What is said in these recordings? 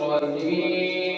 الرجيم.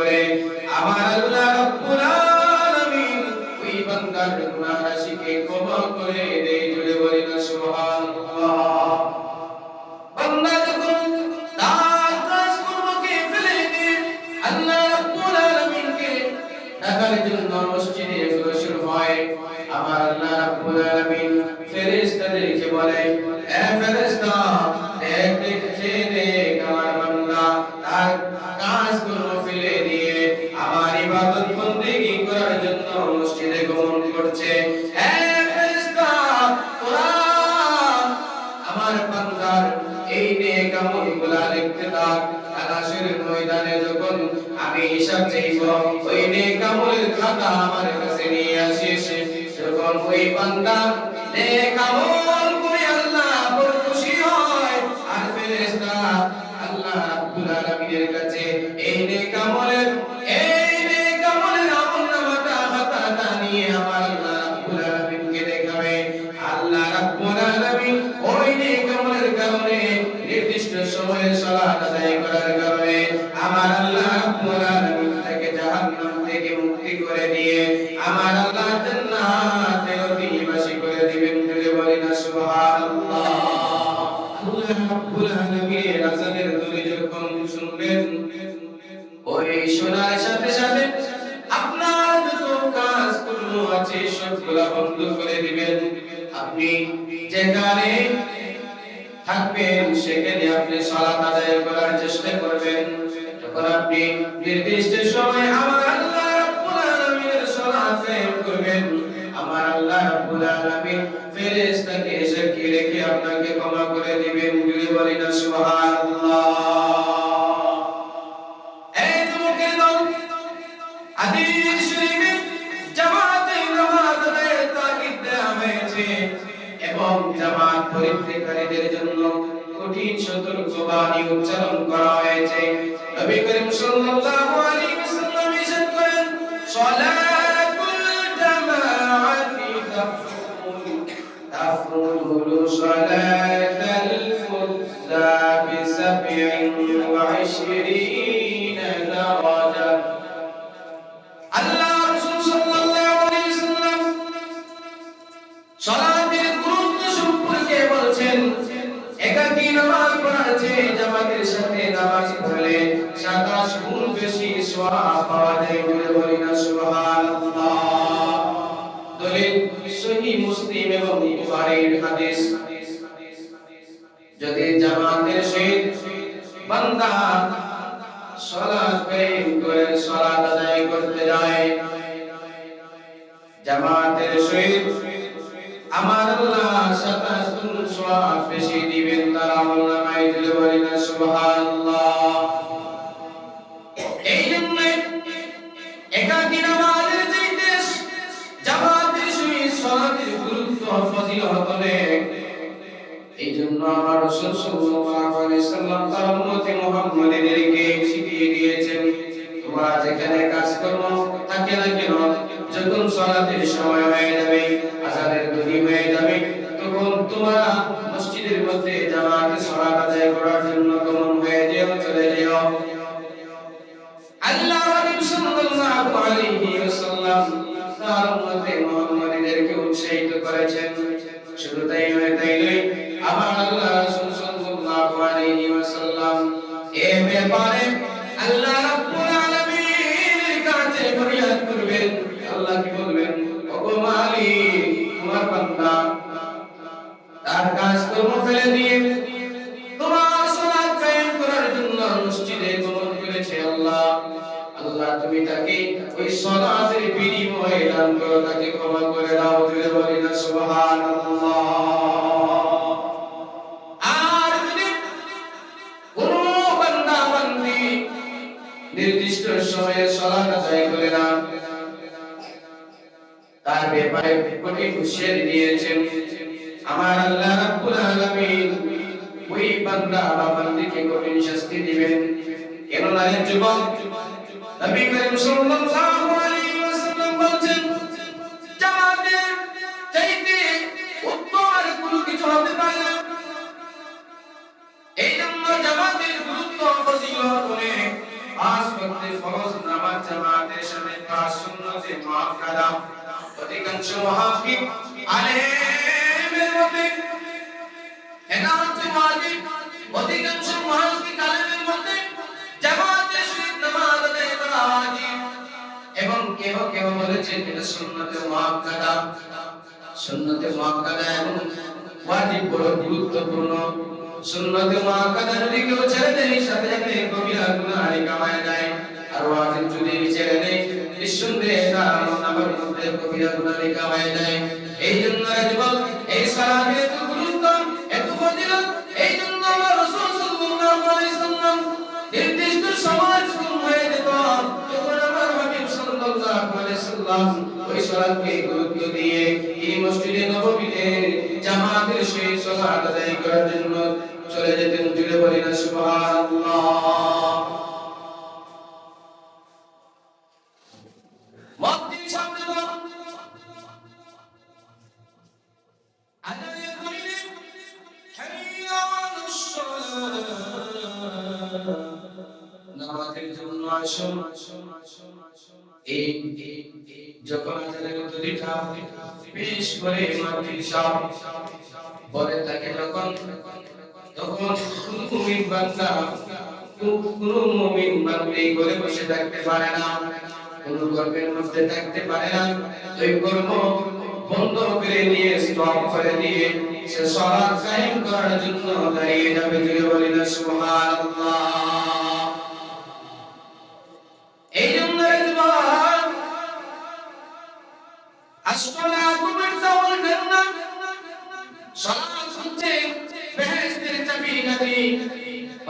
করে আমার আল্লাহ রব্বুল আলামিন ওই বান্দার আল্লাহ রাব্বুল আলামিনের আযানের ধ্বনি যখন শুনবেন ওই শোনার সাথে সাথে আপনার যত কাজ আছে, সবগুলা বন্ধ করে দিবেন। আপনি যেখানে থাকবেন, সেখানে আপনি সালাত আদায় করার চেষ্টা করবেন। তখন আপনি নির্দিষ্ট সময় আমার আল্লাহ রাব্বুল আলামিনের সালাত কায়েম করবেন, আমার আল্লাহ রাব্বুল আলামিন ফেরেশতাকে রেখে আপনাকে ক্ষমা করে বলি না, সুবহানাল্লাহ। এই হাদিস শরীফে জামাতে তাকিদ দেওয়া হয়েছে এবং জামাত পরিত্যাগকারীদের জন্য কঠিন সতর্কবাণী উচ্চারণ করা হয়েছে। নবী করিম সাল্লাল্লাহু আলাইহি ওয়াসাল্লাম করেন সালাতুল তাফরুল সালাতাল ফুজ্জা বিসাব'in ওয়া 'ishরিনা দারাজা আল্লাহ রাসূল সাল্লাল্লাহু আলাইহি ওয়াসাল্লাম গুরুত্ব সম্পর্কে বলছেন, একাকী নামাজ পড়ার চেয়ে জামাতের সাথে নামাজ পড়লে 27 গুণ বেশি সওয়াব পাওয়া যায় বলে বলি না, সুবহানাল্লাহ। দলিল সহিহ মুসলিম এবং বুখারীর হাদিস। যদি জামাতের সহিত বান্দা সালাত করে সালাত আদায় করতে যায়, জামাতের আমার আল্লাহ সওয়াব বেশি দিবেন তার দিলে না, সুবহানাল্লাহ। এই জন্য একাকী নামাজের চাইতে জামাতের সহিত সালাতের গুরুত্ব ফজিলত অনেক। জন্য আমার রাসূল সাল্লাল্লাহু আলাইহি সাল্লাম তার উম্মতে মুহাম্মাদীদেরকে শিখিয়ে দিয়েছেন। তোমরা যেখানে কাজ করো থাকে না কেন যখন সালাতের সময় হয়ে যাবে আজান তোমরা মসজিদের মধ্যে জামাতে সালাত আদায় করার জন্য গমন হয়ে যেও, চলে যেও। আল্লাহ নবী সাল্লাল্লাহু আলাইহি ওয়াসাল্লাম তার উম্মতে মুহাম্মাদীদেরকে উৎসাহিত করেছেন। শুধু তাই নয় তাই নয় আমার আল্লাহ রাসূল সাল্লাল্লাহু আলাইহি ওয়াসাল্লাম এ ব্যাপারে আল্লাহ রাব্বুল আলামিনের কাছে ফরিয়াদ করবেন। আল্লাহ কি বলবেন? ওগো মালিক, তোমার বান্দা, তার কাজ কর্ম ফেলে দিয়ে তোমার সালাত কায়েম করার জন্য মসজিদে গমন করেছে আল্লাহ। আল্লাহ, তুমি তাকে ওই সালাতের বিনিময়ে দান করো, তাকে ক্ষমা করে দাও বলি না, সুবহানাল্লাহ। সময়ে সালাত আদায় করে না তার ব্যাপারে কঠিন হুঁশিয়ার দিয়েছেন, আমার আল্লাহ রাব্বুল আলামিন ওই বান্দা বা বান্দিকে কঠিন শাস্তি দিবেন। কেন না যুবক নবী করিম সাল্লাল্লাহু আলাইহি ওয়াসাল্লাম বলেন জামাতে চাইতে উত্তম আর কোনো কিছু হতে পারে না। এই জন্য জামাতের গুরুত্ব ফজিলত অনেক। পাঁচ ওয়াক্তে ফরজ, নামাজ জামাতের সাথে পাঁচ সুন্নতে মুআক্কাদা। অধিকাংশ মুহাক্কিক আলেমের এটা হচ্ছে ওয়াজিব অধিকাংশ মুহাক্কিক আলেমের মতে জামাতের সহিত নামাজ আদায় করা ওয়াজিব। এবং কেহ কেহ বলেছেন এটা সুন্নতে মুআক্কাদা। সুন্নতে মুআক্কাদা এবং ওয়াজিব বড় গুরুত্বপূর্ণ। সুন্নতে মুআক্কাদা দিকেও ছেড়ে দেই সাথে সাথে কবিরা গুনাহে কামায় যায়। আর ওয়াজিব যদি ছেড়ে দেই নিঃসন্দেহে তার আমার মধ্যে কবিরা গুনাহে কামায় যায়। এই জন্য যুবক এই সালাতের করে বসে থাকতে পারে না। কোন কর্মের মধ্যে থাকতে পারে না। ওই বন্ধ করে স্টপ করে দিয়ে সে সালাত কায়েম করার জন্য দাঁড়িয়ে যাবে জুড়ে বলি না, সুবহানাল্লাহ। এই জন্য একবার আসসালাতু মিফতাহুল জান্নাহ সালাত হচ্ছে বেহেশতের চাবিকাঠি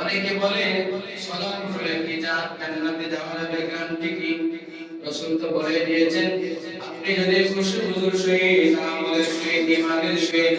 অনেকে বলে সালাত হলে কি যা জান্নাতে যাওয়া যাবে গ্যারান্টি কি রাসূল তো বলে দিয়েছেন, আপনি যদি খুশি হুজুর সহিত আমলের সহিত ইমানের সহিত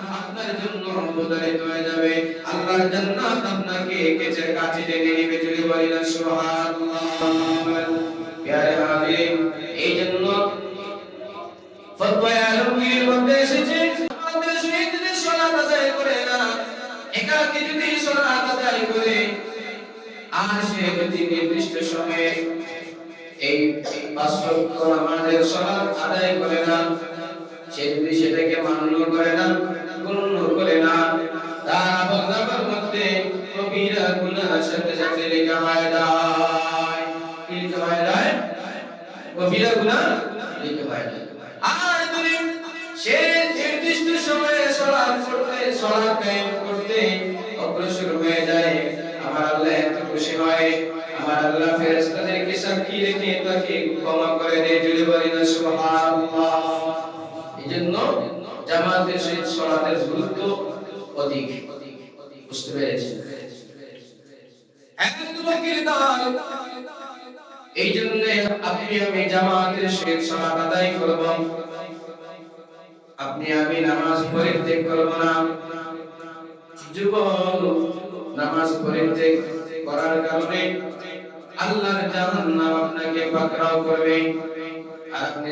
আদায় করে না সে যদি সেটাকে মান্য করে না গণ্য করে না। তার নামার মধ্যে কবিরা গুনাহ সাথে সাথে লেখা হয় যায় কি লেখা হয় যায় কবিরা গুনাহ লেখা আর যদি সে নির্দিষ্ট সময়ে সালাত করতে সালাত কায়েম করতে অগ্রসর হয়ে যায়। আমার আল্লাহ এত খুশি হয়। আমার আল্লাহ ফেরেশতাদেরকে সাক্ষী রেখে তাকে ক্ষমা করে দেয়। জুড়ে বলি সুবহানাল্লাহ। জামাতের সহিত সালাতের গুরুত্ব অধিক। বুঝতে পেরেছি এক যুবকের দল এই জন্য আপনি আমি জামাতের সহিত সালাত আদায় করব। আপনি আমি নামাজ পরিত্যাগ করব না। যুবক নামাজ পরিত্যাগ করার কারণে আল্লাহর জাহান্নাম আপনাকে পাকড়াও করবে। আপনি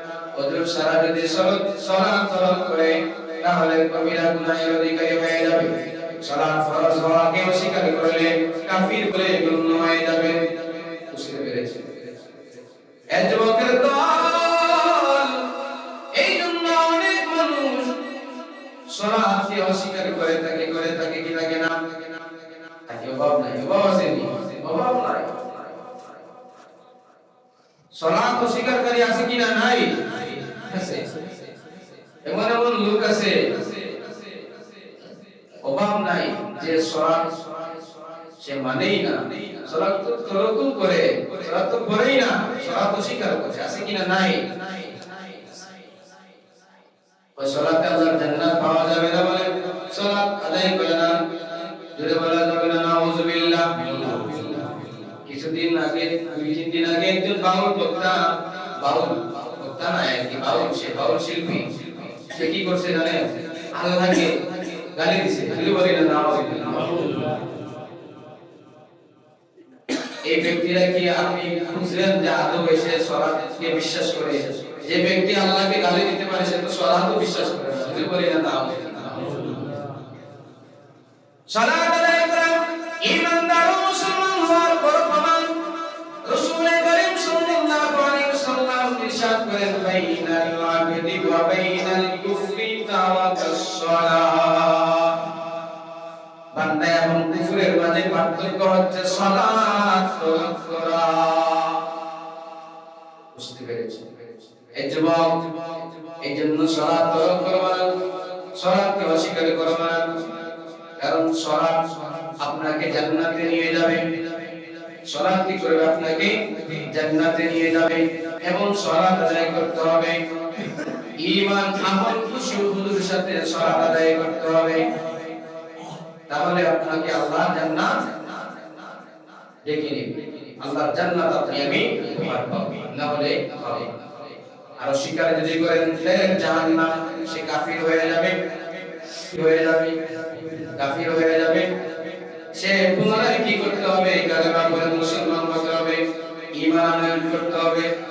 অজর সারা যদি সালাত সালাত তরক করে, তাহলে কবিরা গুনাহের অধিকারী হয়ে যাবে। সালাত ফরজ হওয়াকে অস্বীকার করলে কাফির বলে গণ্য হয়ে যাবে। বুঝতে পেরেছে? এ যুবকের দল, এই জন্য অনেক মানুষ সালাতকে অস্বীকার করে থাকে করে থাকে কি থাকে না? থাকে অভাব নাই, অভাব আছে নি? অভাব নাই। সালাত অস্বীকারকারী আছে কিনা নাই? আছে। এমন এমন লোক আছে, অভাব নাই যে সালাত সে মানেই না। সালাত তো তরকুল করে সালাত তো করেই না সালাত অস্বীকার করছে, আছে কিনা নাই? সালাতে আল্লাহর জান্নাত পাওয়া যাবে না বলে সালাত আদায় করে না। জোরে বলা যাবে না, নাউজুবিল্লাহ। কিছুদিন আগে, দুই তিন দিন আগে একজন বাউল বক্তা, বাউল এই ব্যক্তিরা কি আপনি বুঝলেন যে আদৌ এসে বিশ্বাস করে? যে ব্যক্তি আল্লাহকে গালি দিতে পারে, সে তো বিশ্বাস করে না। আবদি ওয়া বাইনাল কুফরি তাওয়াকাস সালাত বান্দা এবং কুফরের মাঝে পার্থক্য হচ্ছে এই জন্য সালাত তরক করবা সালাতকে অস্বীকার করবা কারণ সালাত আপনাকে জান্নাতে নিয়ে যাবে সালাত কি করবে আপনাকে জান্নাতে নিয়ে যাবে এবং সালাত আদায় করতে হবে। ঈমান আমল খুশি হুজুরের সাথে সালাত আদায় করতে হবে। তাহলে আপনাকে আল্লাহ জান্নাত ডেকে নেবে। আল্লাহর জান্নাত আপনি আমি উপহার পাবো। না হলে হবে। আর স্বীকার যদি করেন জাহান্নাম, সে কাফির হয়ে যাবে। হয়ে যাবে। কাফির হয়ে যাবে। সে পুনরায় কি করতে হবে? কালেমা পড়ে মুসলমান হতে হবে। ঈমান করতে হবে।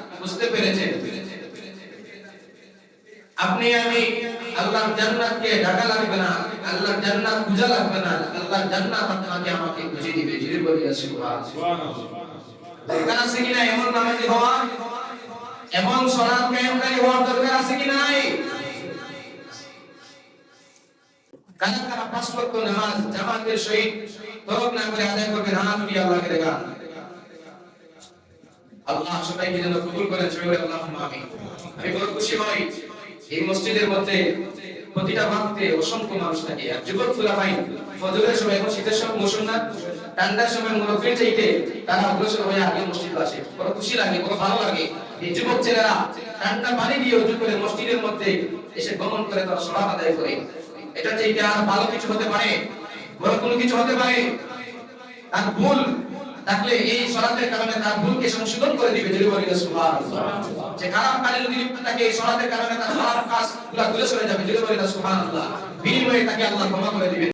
বুঝতে পেরেছেন? আপনি আমি আল্লাহর জান্নাতকে ঢাকা লাগবে না, আল্লাহর জান্নাত খুঁজা লাগবে না, আল্লাহর জান্নাত আপনাকে আমাকে খুঁজে দিবে। জিরে বলি আছে কিনা এমন নামাজি হওয়া? এমন সালাত কায়েমকারী হওয়ার দরকার আছে কি নাই? কারা কারা পাঁচ নামাজ জামাতের সহিত তরক না করে আদায় করবেন, হাত আল্লাহকে দেখান। আল্লাহ সবাইকে যেন কবুল করেন সবাই আল্লাহ আমি বড় খুশি হই এই মসজিদের মধ্যে প্রতিটা ভাগতে অসংখ্য মানুষ থাকে। আর যুবক ফুলাফাইন ফজরের সময় এখন শীতের সময় মৌসুম না, ঠান্ডার সময় মুরব্বী চাইতে তারা অগ্রসর হয়ে আগে মসজিদ আসে। বড় খুশি লাগে, বড় ভালো লাগে। এই যুবক ছেলেরা ঠান্ডা পানি দিয়ে উজু করে মসজিদের মধ্যে এসে গমন করে, তারা সলাপ আদায় করে। এটা চাইতে আর ভালো কিছু হতে পারে, বড় কোনো কিছু হতে পারে আর ভুল তাহলে এই সলাতের কারণে তার ভুলকে সংশোধন করে দিবে যদি বলি সুবহানাল্লাহ। যে খারাপ কাজে যদি থাকে, এই কারণে তার খারাপ কাজগুলো দূরে সরে যাবে যদি বলি তাকে আল্লাহ ক্ষমা করে দিবে